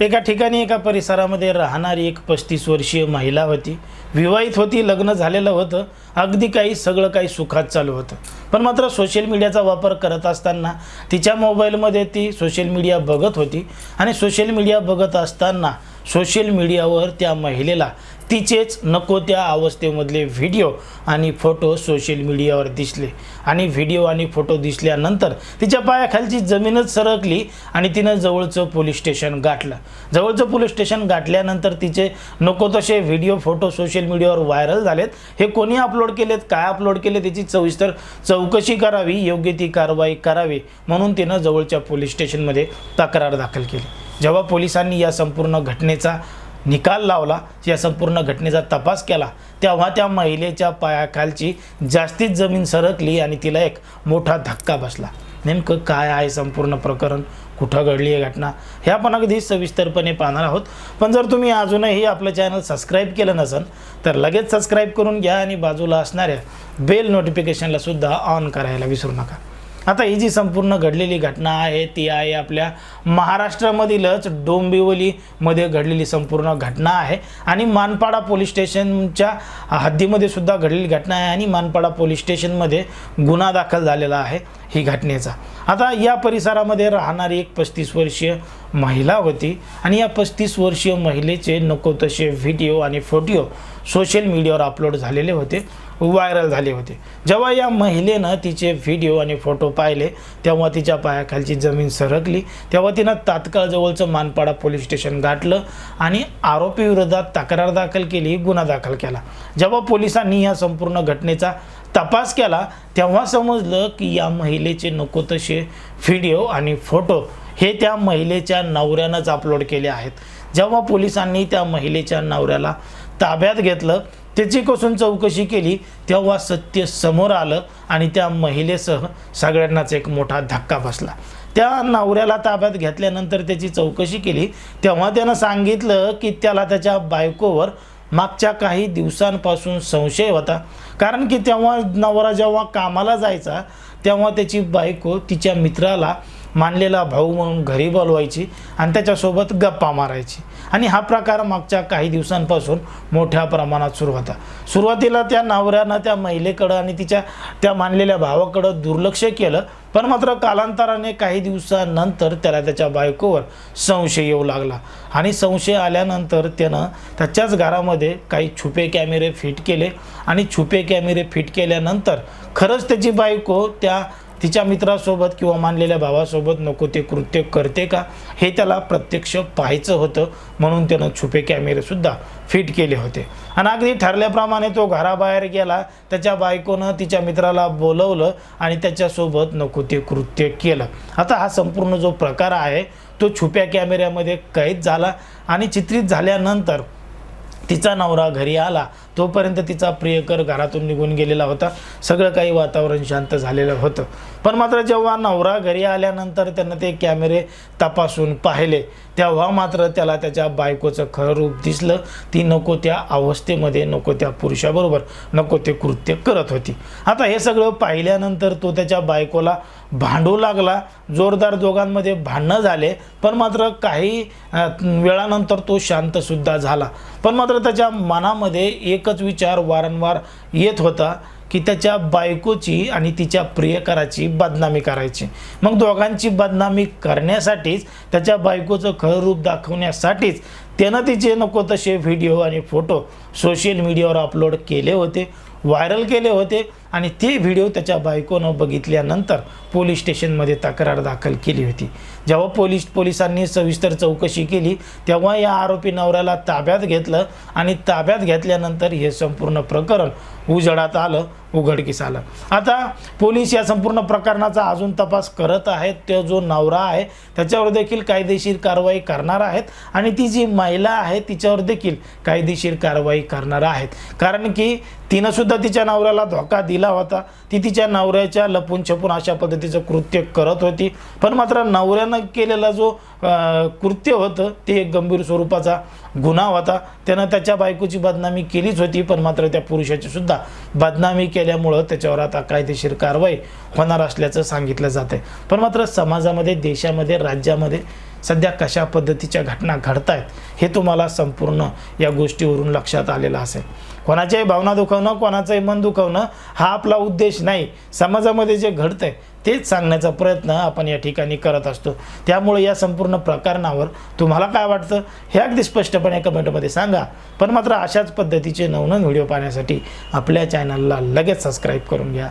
एका ठिकाणी एका परिसरामध्ये राहणारी एक पस्तीस वर्षीय महिला होती. विवाहित होती लग्न झालेलं होतं. अगदी काही सगळं काही सुखात चालू होतं. पण मात्र सोशल मीडियाचा वापर करत असताना तिच्या मोबाईलमध्ये ती सोशल मीडिया बघत होती. आणि सोशल मीडिया बघत असताना सोशल मीडियावर त्या महिलेला तिचेच नको त्या अवस्थेमधले व्हिडिओ आणि फोटो सोशल मीडियावर दिसले. आणि व्हिडिओ आणि फोटो दिसल्यानंतर तिच्या पायाखालची जमीनच सरकली आणि तिनं जवळचं पोलीस स्टेशन गाठलं. जवळचं पोलीस स्टेशन गाठल्यानंतर तिचे नको तसे व्हिडिओ फोटो सोशल मीडियावर व्हायरल झालेत. हे कोणी अपलोड केलेत? काय अपलोड केले त्याची सविस्तर चौकशी करावी योग्य ती कारवाई करावी म्हणून तिनं जवळच्या पोलीस स्टेशनमध्ये तक्रार दाखल केली. जेव्हा पोलिसांनी या संपूर्ण घटनेचा निकाल लावला या संपूर्ण घटनेचा तपास केला तेव्हा त्या महिलेच्या पायाखालची जास्तीत जमीन सरकली आणि तिला एक मोठा धक्का बसला. नेमकं काय आहे संपूर्ण प्रकरण? कुठं घडली आहे घटना? हे आपण अगदी सविस्तरपणे पाहणार आहोत. पण जर तुम्ही अजूनही आपलं चॅनल सबस्क्राईब केलं नसेल तर लगेच सबस्क्राईब करून घ्या आणि बाजूला असणाऱ्या बेल नोटिफिकेशनला सुद्धा ऑन करायला विसरू नका. आता ही जी संपूर्ण घडलेली घटना आहे ती आहे आपल्या महाराष्ट्रामधीलच डोंबिवलीमध्ये घडलेली संपूर्ण घटना आहे. आणि मानपाडा पोलीस स्टेशनच्या हद्दीमध्ये सुद्धा घडलेली घटना आहे आणि मानपाडा पोलीस स्टेशनमध्ये गुन्हा दाखल झालेला आहे ही घटनेचा. आता या परिसरामध्ये राहणारी एक पस्तीस वर्षीय महिला होती. आणि या पस्तीस वर्षीय महिलेचे नको तसे व्हिडिओ आणि फोटो सोशल मीडियावर अपलोड झालेले होते. व्हायरल झाले होते. जेव्हा या महिलेनं तिचे व्हिडिओ आणि फोटो पाहिले तेव्हा तिच्या पायाखालची जमीन सरकली. तेव्हा तिनं तात्काळ जवळचं मानपाडा पोलीस स्टेशन गाठलं आणि आरोपीविरोधात तक्रार दाखल केली गुन्हा दाखल केला. जेव्हा पोलिसांनी या संपूर्ण घटनेचा तपास केला तेव्हा समजलं की या महिलेचे नको तसे व्हिडिओ आणि फोटो हे त्या महिलेच्या नवऱ्यानंच अपलोड केले आहेत. जेव्हा पोलिसांनी त्या महिलेच्या नवऱ्याला ताब्यात घेतलं त्याची कसून चौकशी केली तेव्हा सत्य समोर आलं आणि त्या महिलेसह सगळ्यांनाच एक मोठा धक्का बसला. त्या नवऱ्याला ताब्यात घेतल्यानंतर त्याची चौकशी केली तेव्हा त्यानं सांगितलं की त्याला त्याच्या बायकोवर मागच्या काही दिवसांपासून संशय होता. कारण की तेव्हा नवरा जेव्हा कामाला जायचा तेव्हा त्याची बायको तिच्या मित्राला मानलेला भाऊ म्हणून घरी बोलवायची आणि त्याच्यासोबत गप्पा मारायची. आणि हा प्रकार मागच्या काही दिवसांपासून मोठ्या प्रमाणात सुरू होता. सुरुवातीला त्या नवऱ्यानं त्या महिलेकडं आणि तिच्या त्या मानलेल्या भावाकडं दुर्लक्ष केलं पण मात्र कालांतराने काही दिवसानंतर त्याला त्याच्या बायकोवर संशय येऊ लागला. आणि संशय आल्यानंतर त्यानं त्याच्याच घरामध्ये काही छुपे कॅमेरे फिट केले. आणि छुपे कॅमेरे फिट केल्यानंतर खरंच त्याची बायको त्या तिच्या मित्रासोबत किंवा मानलेल्या भावासोबत नको ते कृत्य करते का? हे त्याला प्रत्यक्ष पाहायचं होतं. म्हणून त्यानं छुपे कॅमेरेसुद्धा फिट केले होते. आणि अगदी ठरल्याप्रमाणे तो घराबाहेर गेला. त्याच्या बायकोनं तिच्या मित्राला बोलवलं आणि त्याच्यासोबत नको ते कृत्य केलं. आता हा संपूर्ण जो प्रकार आहे तो छुप्या कॅमेऱ्यामध्ये कैद झाला. आणि चित्रित झाल्यानंतर तिचा नवरा घरी आला. तोपर्यंत तिचा प्रियकर घरातून निघून गेलेला होता. सगळं काही वातावरण शांत झालेलं होतं. पण मात्र जेव्हा नवरा घरी आल्यानंतर त्यांना ते कॅमेरे तपासून पाहिले तेव्हा मात्र त्याला त्याच्या बायकोचं खरं रूप दिसलं. ती नको त्या अवस्थेमध्ये नको त्या पुरुषाबरोबर नको ते कृत्य करत होती. आता हे सगळं पाहिल्यानंतर तो त्याच्या बायकोला भांडू लागला. जोरदार दोघांमध्ये भांडणं झाले पण मात्र काही वेळानंतर तो शांतसुद्धा झाला. पण मात्र त्याच्या मनामध्ये एक एकच विचार वारंवार येत होता की त्याच्या बायकोची आणि तिच्या प्रियकराची बदनामी करायची. मग दोघांची बदनामी करण्यासाठीच त्याच्या बायकोचं खरं रूप दाखवण्यासाठीच त्यानं तिचे नको तसे व्हिडिओ आणि फोटो सोशल मीडियावर अपलोड केले होते व्हायरल केले होते. आणि ते व्हिडिओ त्याच्या बायकोनं बघितल्यानंतर पोलीस स्टेशनमध्ये तक्रार दाखल केली होती. जेव्हा पोलीस पोलिसांनी सविस्तर चौकशी केली तेव्हा या आरोपी नवऱ्याला ताब्यात घेतलं आणि ताब्यात घेतल्यानंतर हे संपूर्ण प्रकरण उजडात आलं उघडकीस आलं. आता पोलीस या संपूर्ण प्रकरणाचा अजून तपास करत आहेत. तो जो नवरा आहे त्याच्यावर देखील कायदेशीर कारवाई करणार आहेत आणि ती जी महिला आहे तिच्यावर देखील कायदेशीर कारवाई करणार आहेत. कारण की तिनंसुद्धा तिच्या नवऱ्याला धोका दिला होता. ती तिच्या नवऱ्याच्या लपून छपून अशा पद्धतीचं कृत्य करत होती. पण मात्र नवऱ्यानं केलेला जो कृत्य होतं ते एक गंभीर स्वरूपाचा गुन्हा होता. त्यानं त्याच्या बायकोची बदनामी केलीच होती पण मात्र त्या पुरुषाची सुद्धा बदनामी केल्यामुळं त्याच्यावर आता कायदेशीर कारवाई होणार असल्याचं सांगितलं जात आहे पण मात्र समाजामध्ये देशामध्ये राज्यामध्ये सध्या कशा पद्धतीच्या घटना घडत आहेत हे तुम्हाला संपूर्ण या गोष्टीवरून लक्षात आलेलं असेल. कोणाच्याही भावना दुखवणं कोणाचंही मन दुखवणं हा आपला उद्देश नाही. समाजामध्ये जे घडतं आहे तेच सांगण्याचा प्रयत्न आपण या ठिकाणी करत असतो. त्यामुळे या संपूर्ण प्रकरणावर तुम्हाला काय वाटतं हे अगदी स्पष्टपणे कमेंटमध्ये सांगा. पण मात्र अशाच पद्धतीचे नवनवीन व्हिडिओ पाहण्यासाठी आपल्या चॅनलला लगेच सबस्क्राईब करून घ्या.